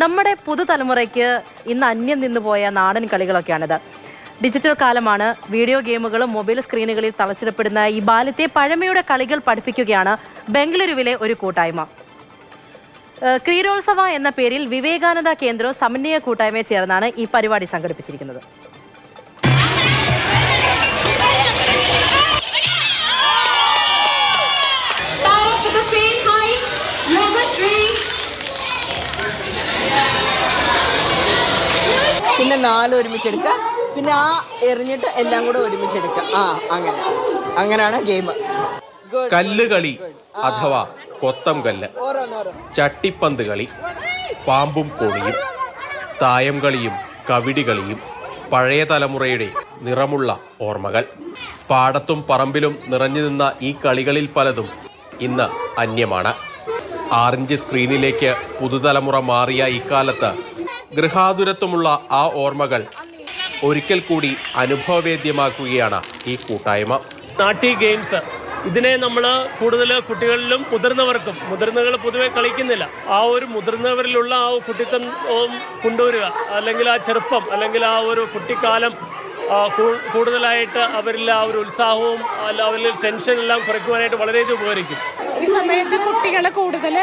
നമ്മുടെ പുതുതലമുറയ്ക്ക് ഇന്ന് അന്യം നിന്നുപോയ നാടൻ കളികളൊക്കെയാണിത്. ഡിജിറ്റൽ കാലമാണ് വീഡിയോ ഗെയിമുകളും മൊബൈൽ സ്ക്രീനുകളിൽ തളച്ചിടപ്പെടുന്ന ഈ ബാലത്തെ പഴമയുടെ കളികൾ പഠിപ്പിക്കുകയാണ് ബംഗളൂരുവിലെ ഒരു കൂട്ടായ്മ. ക്രീരോത്സവ എന്ന പേരിൽ വിവേകാനന്ദ കേന്ദ്രവും സമന്വയ കൂട്ടായ്മയെ ചേർന്നാണ് ഈ പരിപാടി സംഘടിപ്പിച്ചിരിക്കുന്നത്. പിന്നെ നാല് ഒരുമിച്ചെടുക്കുക പിന്നെ ആ എറിഞ്ഞിട്ട് എല്ലാം കൂടെ ഒരുമിച്ചെടുക്കുക ആ അങ്ങനെ. അങ്ങനെയാണ് ഗെയിം കല്ലുകളി അഥവാ കൊത്തം കല്ല്. ചട്ടിപ്പന്ത് കളി പാമ്പും കോണിയും തായം കളിയും കവിടി കളിയും പഴയ തലമുറയുടെ നിറമുള്ള ഓർമ്മകൾ. പാടത്തും പറമ്പിലും നിറഞ്ഞു നിന്ന ഈ കളികളിൽ പലതും ഇന്ന് അന്യമാണ്. ആറിഞ്ച് സ്ക്രീനിലേക്ക് പുതുതലമുറ മാറിയ ഇക്കാലത്ത് ഗൃഹാതുരത്വമുള്ള ആ ഓർമ്മകൾ ഒരിക്കൽ കൂടി അനുഭവവേദ്യമാക്കുകയാണ് ഈ കൂട്ടായ്മ. നാട്ടി ഗെയിംസ്. ഇതിനെ നമ്മൾ കൂടുതൽ കുട്ടികളിലും മുതിർന്നവർക്കും മുതിർന്നവർ പൊതുവെ കളിക്കുന്നില്ല. ആ ഒരു മുതിർന്നവരിലുള്ള ആ കുട്ടിത്തം കൊണ്ടുവരിക അല്ലെങ്കിൽ ആ ചെറുപ്പം അല്ലെങ്കിൽ ആ ഒരു കുട്ടിക്കാലം കൂടുതലായിട്ട് അവരിൽ ആ ഒരു ഉത്സാഹവും അവരിൽ ടെൻഷൻ എല്ലാം കുറയ്ക്കുവാനായിട്ട് വളരെയധികം ഉപകരിക്കും. ഈ സമയത്ത് കുട്ടികൾ കൂടുതൽ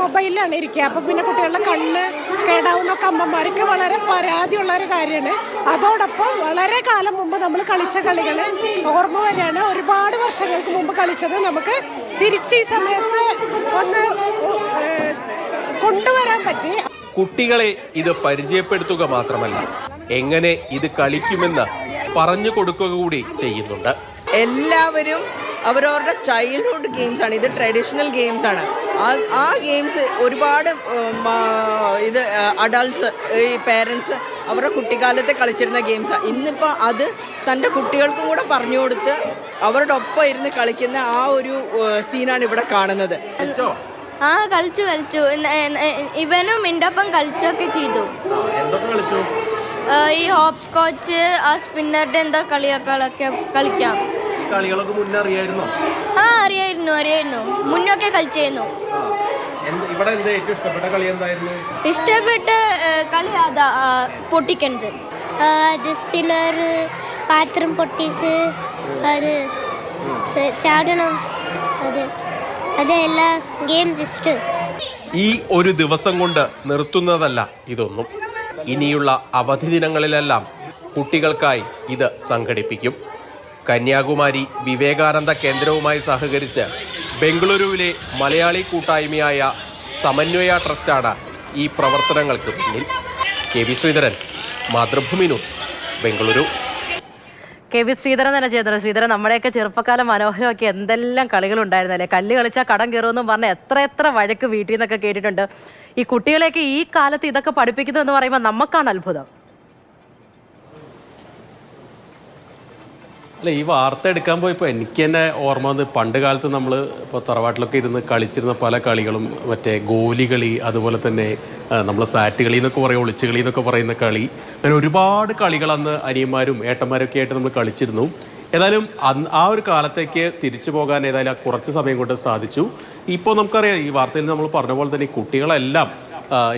മൊബൈലിലാണ് ഇരിക്കുക. അപ്പം പിന്നെ കുട്ടികളുടെ കണ്ണ് കേടാവുന്നൊക്കെ അമ്മമാർക്ക് വളരെ പരാതിയുള്ള ഒരു കാര്യമാണ്. അതോടൊപ്പം വളരെ കാലം മുമ്പ് നമ്മൾ കളിച്ച കളികൾ ഓർമ്മ വരെയാണ് ഒരുപാട് വർഷങ്ങൾക്ക് മുമ്പ് കളിച്ചത് നമുക്ക് തിരിച്ച് ഈ സമയത്ത് ഒന്ന് കൊണ്ടുവരാൻ പറ്റി. കുട്ടികളെ ഇത് പരിചയപ്പെടുത്തുക മാത്രമല്ല എങ്ങനെ ഇത് കളിക്കുമെന്ന് പറഞ്ഞു കൊടുക്കുക കൂടി ചെയ്യുന്നുണ്ട്. എല്ലാവരും അവരവരുടെ ചൈൽഡ്ഹുഡ് ഗെയിംസ് ആണ്. ഇത് ട്രഡീഷണൽ ഗെയിംസ് ആണ്. ആ ഗെയിംസ് ഒരുപാട് ഇത് അഡൾട്ട്സ് ഈ പേരൻസ് അവരുടെ കുട്ടിക്കാലത്ത് കളിച്ചിരുന്ന ഗെയിംസാണ് ഇന്നിപ്പോൾ അത് തന്റെ കുട്ടികൾക്കും കൂടെ പറഞ്ഞു കൊടുത്ത് അവരുടെ ഒപ്പം ഇരുന്ന് കളിക്കുന്ന ആ ഒരു സീനാണ് ഇവിടെ കാണുന്നത്. ആ കളിച്ചു കളിച്ചു. ഇവനും എന്റെ ഒപ്പം കളിച്ചൊക്കെ ചെയ്തു. എന്തൊക്കെ കളിച്ചു? ആ, ഈ ഹോപ്പ് സ്കോച്ച് ആ സ്പിന്നറുടെ എന്താ കളിയൊക്കെ കളിക്കാം. കളികളൊക്കെ മുന്നേ അറിയായിരുന്നോ? ആ അറിയായിരുന്നു അറിയായിരുന്നു. മുന്നൊക്കെ കളിച്ചായിരുന്നു. ഇവിടെ എന്താ ഏറ്റവും ഇഷ്ടപ്പെട്ട കളി എന്തായിരുന്നു? ഇഷ്ടപ്പെട്ട കളി അതാ ആ, പൊട്ടിക്കണത്. അത് സ്പിന്നർ പാത്രം പൊട്ടിക്ക് അത് ചാടണം അത് അതെല്ലാം എല്ലാ ഗെയിംസ് ഇഷ്ടം ഈ ഒരു ദിവസം കൊണ്ട് നിർത്തുന്നതല്ല ഇതൊന്നും. ഇനിയുള്ള അവധി ദിനങ്ങളിലെല്ലാം കുട്ടികൾക്കായി ഇത് സംഘടിപ്പിക്കും. കന്യാകുമാരി വിവേകാനന്ദ കേന്ദ്രവുമായി സഹകരിച്ച് ബംഗളൂരുവിലെ മലയാളി കൂട്ടായ്മയായ സമന്വയ ട്രസ്റ്റാണ് ഈ പ്രവർത്തനങ്ങൾക്ക് പിന്നിൽ. K V Sreedharan Mathrubhumi news Bengaluru. K V Sreedharan തന്നെ ചെയ്തത് ശ്രീധരൻ നമ്മുടെയൊക്കെ ചെറുപ്പക്കാലം മനോഹരമൊക്കെ എന്തെല്ലാം കളികളുണ്ടായിരുന്നല്ലേ കല്ല് കളിച്ചാൽ കടം കയറുമെന്നും പറഞ്ഞ എത്ര എത്ര വഴക്ക് വീട്ടിൽ നിന്നൊക്കെ കേട്ടിട്ടുണ്ട്. ഈ കുട്ടികളെയൊക്കെ ഈ കാലത്ത് ഇതൊക്കെ പഠിപ്പിക്കുന്നു എന്ന് പറയുമ്പോൾ നമുക്കാണ് അത്ഭുതം. അല്ല ഈ വാർത്ത എടുക്കാൻ പോയപ്പോൾ എനിക്ക് തന്നെ ഓർമ്മ വന്ന് പണ്ട് കാലത്ത് നമ്മൾ ഇപ്പോൾ തറവാട്ടിലൊക്കെ ഇരുന്ന് കളിച്ചിരുന്ന പല കളികളും മറ്റേ ഗോലി കളി അതുപോലെ തന്നെ നമ്മൾ സാറ്റ് കളി എന്നൊക്കെ പറയും ഒളിച്ച് കളി എന്നൊക്കെ പറയുന്ന കളി. അങ്ങനെ ഒരുപാട് കളികൾ അന്ന് അനിയന്മാരും ഏട്ടന്മാരൊക്കെ ആയിട്ട് നമ്മൾ കളിച്ചിരുന്നു. ഏതായാലും ആ ഒരു കാലത്തേക്ക് തിരിച്ചു പോകാൻ ഏതായാലും കുറച്ച് സമയം കൊണ്ട് സാധിച്ചു. ഇപ്പോൾ നമുക്കറിയാം ഈ വാർത്തയിൽ നമ്മൾ പറഞ്ഞ പോലെ തന്നെ കുട്ടികളെല്ലാം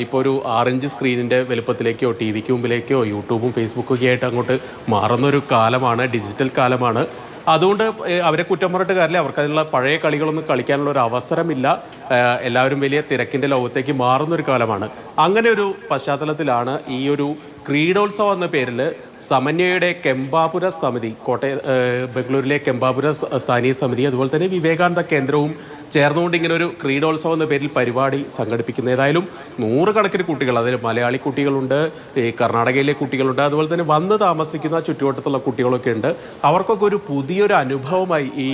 ഇപ്പോൾ ഒരു ആറഞ്ച് സ്ക്രീനിന്റെ വലുപ്പത്തിലേക്കോ ടി വിക്ക് മുമ്പിലേക്കോ യൂട്യൂബും ഫേസ്ബുക്കും ഒക്കെ ആയിട്ട് അങ്ങോട്ട് മാറുന്നൊരു കാലമാണ് ഡിജിറ്റൽ കാലമാണ്. അതുകൊണ്ട് അവരെ കുറ്റം പറഞ്ഞിട്ട് കാര്യമില്ല. അവർക്ക് അതിനുള്ള പഴയ കളികളൊന്നും കളിക്കാനുള്ള ഒരു അവസരമില്ല. എല്ലാവരും വലിയ തിരക്കിന്റെ ലോകത്തേക്ക് മാറുന്നൊരു കാലമാണ്. അങ്ങനെ ഒരു പശ്ചാത്തലത്തിലാണ് ഈ ഒരു ക്രീഡോത്സവം എന്ന പേരിൽ സമന്വയയുടെ കെമ്പാപുര സമിതി കോട്ടയ ബംഗളൂരിലെ കെമ്പാപുര സ്ഥാനീയ സമിതി അതുപോലെ തന്നെ വിവേകാനന്ദ കേന്ദ്രവും ചേർന്നുകൊണ്ട് ഇങ്ങനെ ഒരു ക്രീഡോത്സവം എന്ന പേരിൽ പരിപാടി സംഘടിപ്പിക്കുന്ന. ഏതായാലും നൂറുകണക്കിന് കുട്ടികൾ അതിൽ മലയാളി കുട്ടികളുണ്ട് ഈ കർണാടകയിലെ കുട്ടികളുണ്ട് അതുപോലെ തന്നെ വന്ന് താമസിക്കുന്ന ചുറ്റുവട്ടത്തുള്ള കുട്ടികളൊക്കെ ഉണ്ട്. അവർക്കൊക്കെ ഒരു പുതിയൊരു അനുഭവമായി ഈ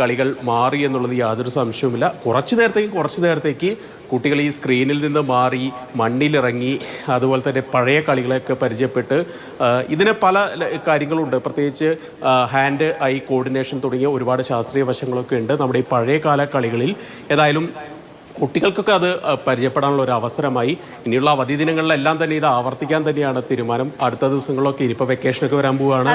കളികൾ മാറി എന്നുള്ളത് യാതൊരു സംശയവുമില്ല. കുറച്ച് നേരത്തേക്കും കുറച്ച് നേരത്തേക്ക് കുട്ടികൾ ഈ സ്ക്രീനിൽ നിന്ന് മാറി മണ്ണിലിറങ്ങി അതുപോലെ തന്നെ പഴയ കളികളെയൊക്കെ പരിചയപ്പെട്ട് ഇതിന് പല കാര്യങ്ങളുണ്ട്. പ്രത്യേകിച്ച് ഹാൻഡ് ഐ കോർഡിനേഷൻ തുടങ്ങിയ ഒരുപാട് ശാസ്ത്രീയ വശങ്ങളൊക്കെ ഉണ്ട്. നമ്മുടെ ഈ പഴയകാല കളികളിൽ ഏതായാലും കുട്ടികൾക്കൊക്കെ അത് പരിചയപ്പെടാനുള്ള ഒരു അവസരമായി. ഇനിയുള്ള അവധി ദിനങ്ങളിലെല്ലാം തന്നെ ഇത് ആവർത്തിക്കാൻ തന്നെയാണ് തീരുമാനം. അടുത്ത ദിവസങ്ങളിലൊക്കെ ഇനിയിപ്പോൾ വെക്കേഷനൊക്കെ വരാൻ പോവുകയാണ്.